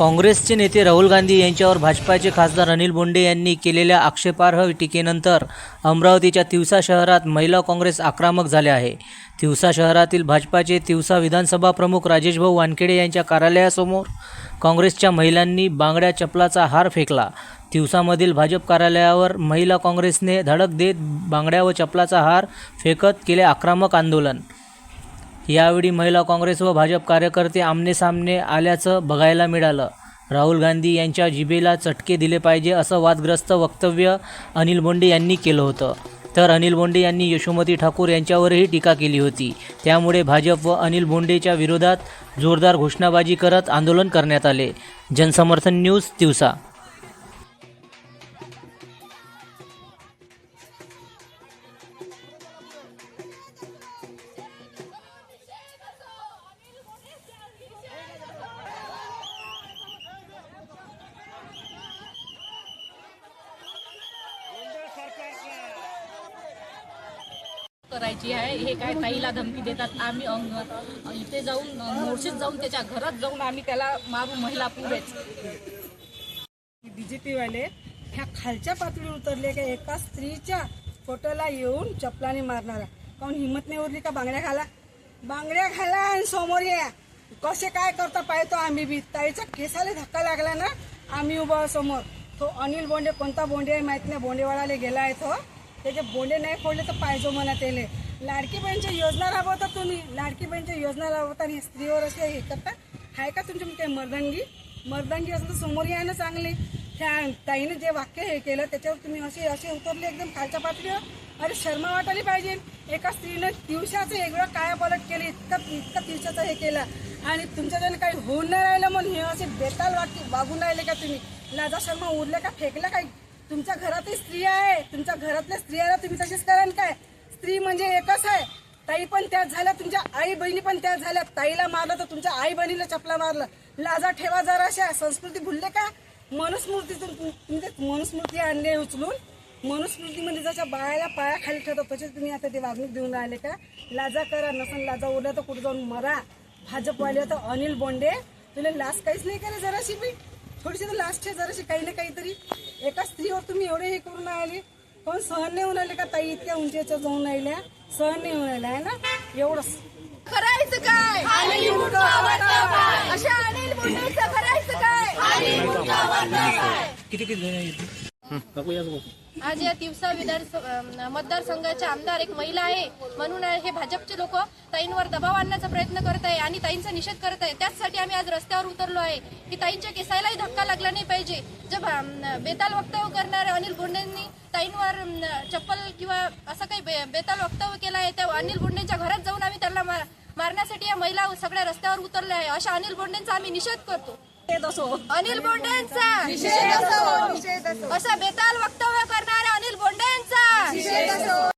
काँग्रेसचे नेते राहुल गांधी यांच्यावर भाजपाचे खासदार अनिल बोंडे यांनी केलेल्या आक्षेपार्ह टीकेनंतर अमरावतीच्या तिवसा शहरात महिला काँग्रेस आक्रमक झाले आहे. तिवसा शहरातील भाजपाचे तिवसा विधानसभा प्रमुख राजेश भाऊ वानखेडे यांच्या कार्यालयासमोर काँग्रेसच्या महिलांनी बांगड्या चपलाचा हार फेकला. तिवसामधील भाजप कार्यालयावर महिला काँग्रेसने धडक देत बांगड्या व चपलाचा हार फेकत केले आक्रमक आंदोलन. यावेळी महिला काँग्रेस व भाजप कार्यकर्ते आमनेसामने आल्याचं बघायला मिळालं. राहुल गांधी यांच्या जिभेला चटके दिले पाहिजे असं वादग्रस्त वक्तव्य अनिल बोंडे यांनी केलं होतं. तर अनिल बोंडे यांनी यशोमती ठाकूर यांच्यावरही टीका केली होती. त्यामुळे भाजप व अनिल बोंडेच्या विरोधात जोरदार घोषणाबाजी करत आंदोलन करण्यात आले. जनसमर्थन न्यूज दिवसा करायची आहे. हे काय ताईला धमकी देतात आम्ही अंग इथे जाऊन मोर्शीत जाऊन त्याच्या घरात जाऊन आम्ही त्याला मारू महिला पुरेच बीजेपीवाले ह्या खालच्या पातळीवर उतरले का एका स्त्रीच्या फोटोला येऊन चपलाने मारणारा. काऊन हिंमत नाही उरली का बांगड्या घाला? बांगड्या घाला आणि समोर या. कसे काय करता पाहतो आम्ही बी. ताईच्या केसाला धक्का लागला ना आम्ही उभा समोर. तो अनिल बोंडे कोणता बोंडे आहे माहीत नाही. बोंडेवाडाला गेला आहे तो. त्याचे बोंडे नाही फोडले तर पाहिजे म्हणा त्याला. लाडकी बहीणच्या योजना राबवता तुम्ही. लाडकी बहीणच्या योजना राबवता आणि स्त्रीवर असे हे करता. आहे का तुमच्या काही मर्दंगी? मर्दांगी असं तर समोर या ना चांगली. त्या ताईने जे वाक्य हे केलं त्याच्यावर तुम्ही असे असे उतरले एकदम खालच्या पातळीवर. अरे शर्मा वाटायला पाहिजे. एका स्त्रीनं दिवसाचं वेगळं काय पलट केली इतकं इतकं दिवसाचं हे केलं. आणि तुमच्याच्याने काही होऊन नाही राहिलं म्हणून हे असे बेताल वाटते वागून राहिले का तुम्ही? लाजा शर्मा उरले का? फेकलं काही? तुमच्या घरातही स्त्री आहे. तुमच्या घरातल्या स्त्रियाला तुम्ही तसेच कराल काय? स्त्री म्हणजे एकच आहे. ताई पण त्याच झाल्या तुमच्या आई बहिणी पण त्याच झाल्या. ताईला मारलं तर तुमच्या आई बहिणीला चपला मारलं. लाजा ठेवा जराशा. संस्कृती भुलले का? मनुस्मृतीतून तुम्ही ते मनुस्मृती म्हणजे आणले उचलून. म्हणजे जशा बायाला पाया खाली ठेवतात तसेच तुम्ही आता ते वागणूक देऊन राहिले का? लाजा करा नसन लाजा उरल्या तर कुठे जाऊन मरा. भाजपवाले तर अनिल बोंडे. तुला लाज काहीच नाही करा जराशी बी? थोडीशी तर लास्ट आहे जराशी काही ना काहीतरी. एका स्त्रीवर तुम्ही एवढे हे करून राहिले पण सहन नाही होऊन राहिले का ताई? इतक्या उंचीच्या जाऊन राहिल्या. सहन नाही होऊन राहिल्या आहे ना? एवढंच करायचं काय? अशा अनिल करायचं काय? आज या तिवसा विधान मतदारसंघाच्या आमदार एक महिला आहे. म्हणून हे भाजपचे लोक ताईंवर दबाव आणण्याचा प्रयत्न करत आहे आणि ताईंचा निषेध करत आहे. त्याचसाठी आम्ही आज रस्त्यावर उतरलो आहे की ताईंच्या केसायलाही धक्का लागला नाही पाहिजे. भा- बेताल वक्तव्य करणाऱ्या अनिल बोंडेंनी ताईंवर चप्पल किंवा असं काही बे- बेताल वक्तव्य केलं आहे त्या अनिल बोंडेंच्या घरात जाऊन आम्ही त्यांना मार- मारण्यासाठी या महिला सगळ्या रस्त्यावर उतरल्या आहे. अशा अनिल बोंडेंचा आम्ही निषेध करतो. अनिल बोंडेंचा असा बेताल वक्तव्य करणाऱ्या अनिल बोंडेंचा